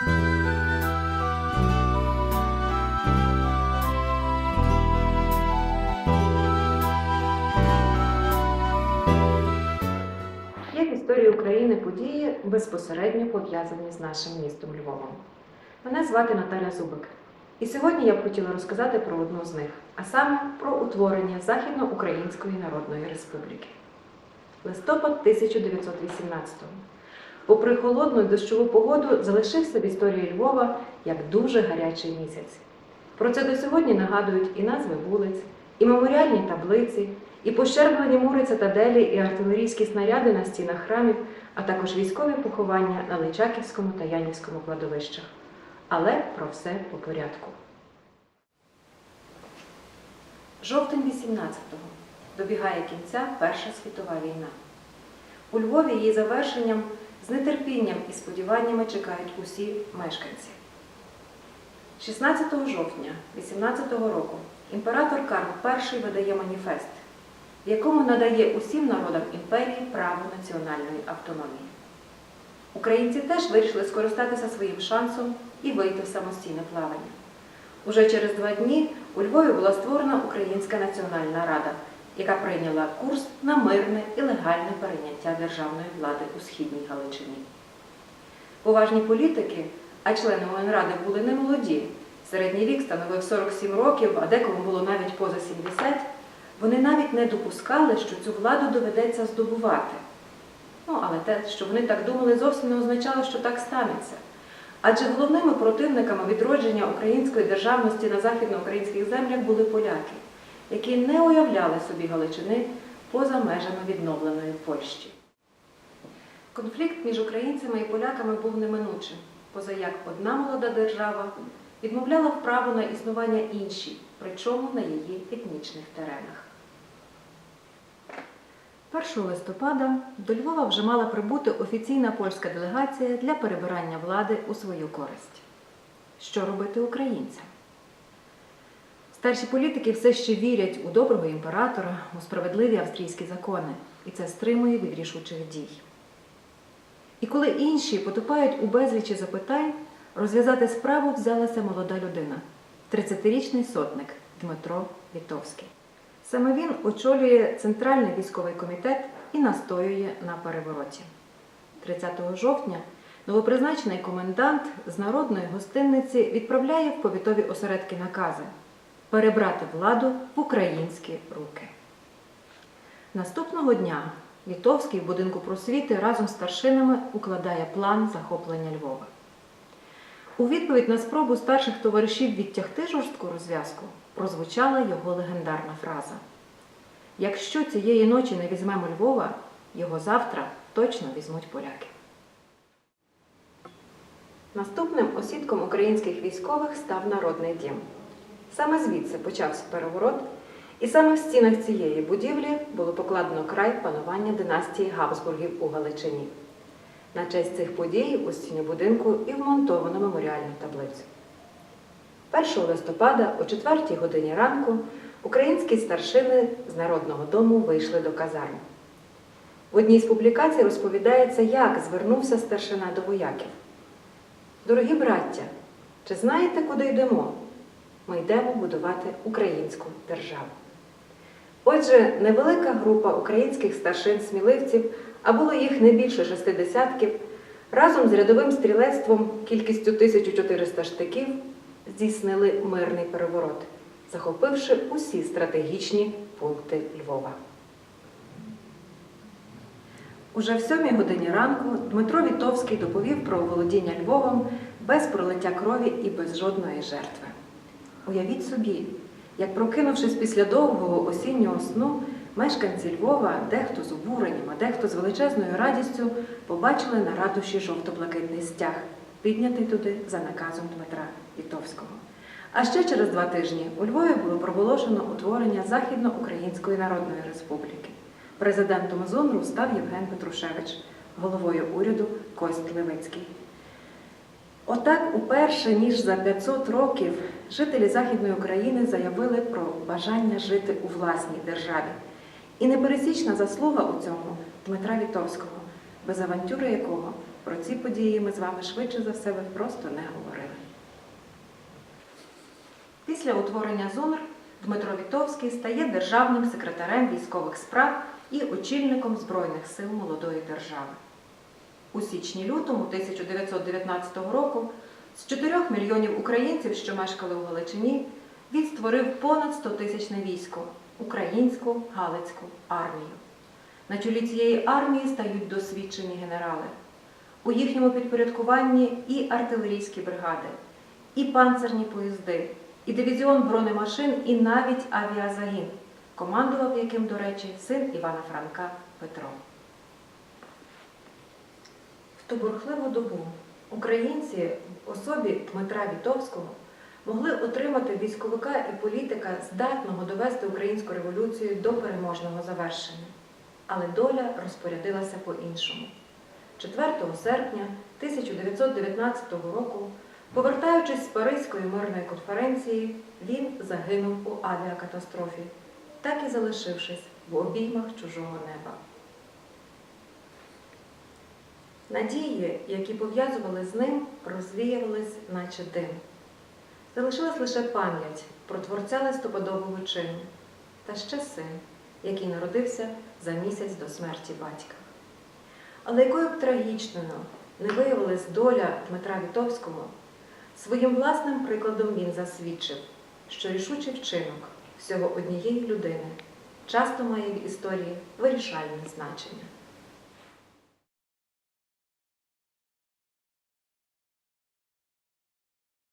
Є в історії України події безпосередньо пов'язані з нашим містом Львовом. Мене звати Наталя Зубик. І сьогодні я б хотіла розказати про одну з них, а саме про утворення Західноукраїнської Народної Республіки. Листопад 1918-го. Попри холодну і дощову погоду, залишився в історії Львова як дуже гарячий місяць. Про це до сьогодні нагадують і назви вулиць, і меморіальні таблиці, і пощерблені мури цитаделі, і артилерійські снаряди на стінах храмів, а також військові поховання на Личаківському та Янівському кладовищах. Але про все по порядку. Жовтень 18-го добігає кінця Перша світова війна. У Львові її завершенням з нетерпінням і сподіваннями чекають усі мешканці. 16 жовтня 18 року імператор Карл І видає маніфест, в якому надає усім народам імперії право національної автономії. Українці теж вирішили скористатися своїм шансом і вийти в самостійне плавання. Уже через два дні у Львові була створена Українська національна рада, яка прийняла курс на мирне і легальне перейняття державної влади у східній Галичині. Поважні політики, а члени УНРади були не молоді, середній вік становив 47 років, а декому було навіть поза 70, вони навіть не допускали, що цю владу доведеться здобувати. Ну, але те, що вони так думали, зовсім не означало, що так станеться. Адже головними противниками відродження української державності на західноукраїнських землях були поляки, які не уявляли собі Галичини поза межами відновленої Польщі. Конфлікт між українцями і поляками був неминучим, поза як одна молода держава відмовляла в право на існування іншій, причому на її етнічних теренах. 1 листопада до Львова вже мала прибути офіційна польська делегація для перебирання влади у свою користь. Що робити українцям? Старші політики все ще вірять у доброго імператора, у справедливі австрійські закони, і це стримує від рішучих дій. І коли інші потопають у безлічі запитань, розв'язати справу взялася молода людина 30-річний сотник Дмитро Вітовський. Саме він очолює Центральний військовий комітет і настоює на перевороті. 30 жовтня новопризначений комендант з народної гостинниці відправляє в повітові осередки накази перебрати владу в українські руки. Наступного дня Вітовський в будинку просвіти разом з старшинами укладає план захоплення Львова. У відповідь на спробу старших товаришів відтягти жорстку розв'язку прозвучала його легендарна фраза: Якщо цієї ночі не візьмемо Львова, його завтра точно візьмуть поляки. Наступним осідком українських військових став Народний дім. Саме звідси почався переворот, і саме в стінах цієї будівлі було покладено край панування династії Габсбургів у Галичині. На честь цих подій у стіні будинку і вмонтовано меморіальну таблицю. 1 листопада о 4 годині ранку українські старшини з Народного дому вийшли до казарм. В одній з публікацій розповідається, як звернувся старшина до вояків. Дорогі браття, чи знаєте, куди йдемо? Ми йдемо будувати українську державу. Отже, невелика група українських старшин-сміливців, а було їх не більше шести десятків, разом з рядовим стрілецтвом кількістю 1400 штиків здійснили мирний переворот, захопивши усі стратегічні пункти Львова. Уже в сьомій годині ранку Дмитро Вітовський доповів про володіння Львовом без пролиття крові і без жодної жертви. Уявіть собі, як прокинувшись після довгого осіннього сну, мешканці Львова, дехто з обуренням, а дехто з величезною радістю, побачили на ратуші жовто-блакитний стяг, піднятий туди за наказом Дмитра Вітовського. А ще через два тижні у Львові було проголошено утворення Західноукраїнської Народної Республіки. Президентом ЗОНРу став Євген Петрушевич, головою уряду Кость Левицький. Отак, уперше ніж за 500 років, жителі Західної України заявили про бажання жити у власній державі. І непересічна заслуга у цьому Дмитра Вітовського, без авантюри якого про ці події ми з вами швидше за все просто не говорили. Після утворення ЗУНР Дмитро Вітовський стає державним секретарем військових справ і очільником Збройних сил молодої держави. У січні-лютому 1919 року з 4 мільйонів українців, що мешкали у Галичині, він створив понад 100 тисячне військо українську Галицьку армію. На чолі цієї армії стають досвідчені генерали. У їхньому підпорядкуванні і артилерійські бригади, і панцерні поїзди, і дивізіон бронемашин, і навіть авіазагін, командував яким, до речі, син Івана Франка Петро. Ту бурхливу добу українці в особі Дмитра Вітовського могли отримати військовика і політика, здатного довести українську революцію до переможного завершення. Але доля розпорядилася по-іншому. 4 серпня 1919 року, повертаючись з Паризької мирної конференції, він загинув у авіакатастрофі, так і залишившись в обіймах чужого неба. Надії, які пов'язували з ним, розвіювались, наче дим. Залишилась лише пам'ять про творця листопадового чину та ще син, який народився за місяць до смерті батька. Але якою б трагічною не виявилась доля Дмитра Вітовського, своїм власним прикладом він засвідчив, що рішучий вчинок всього однієї людини часто має в історії вирішальне значення.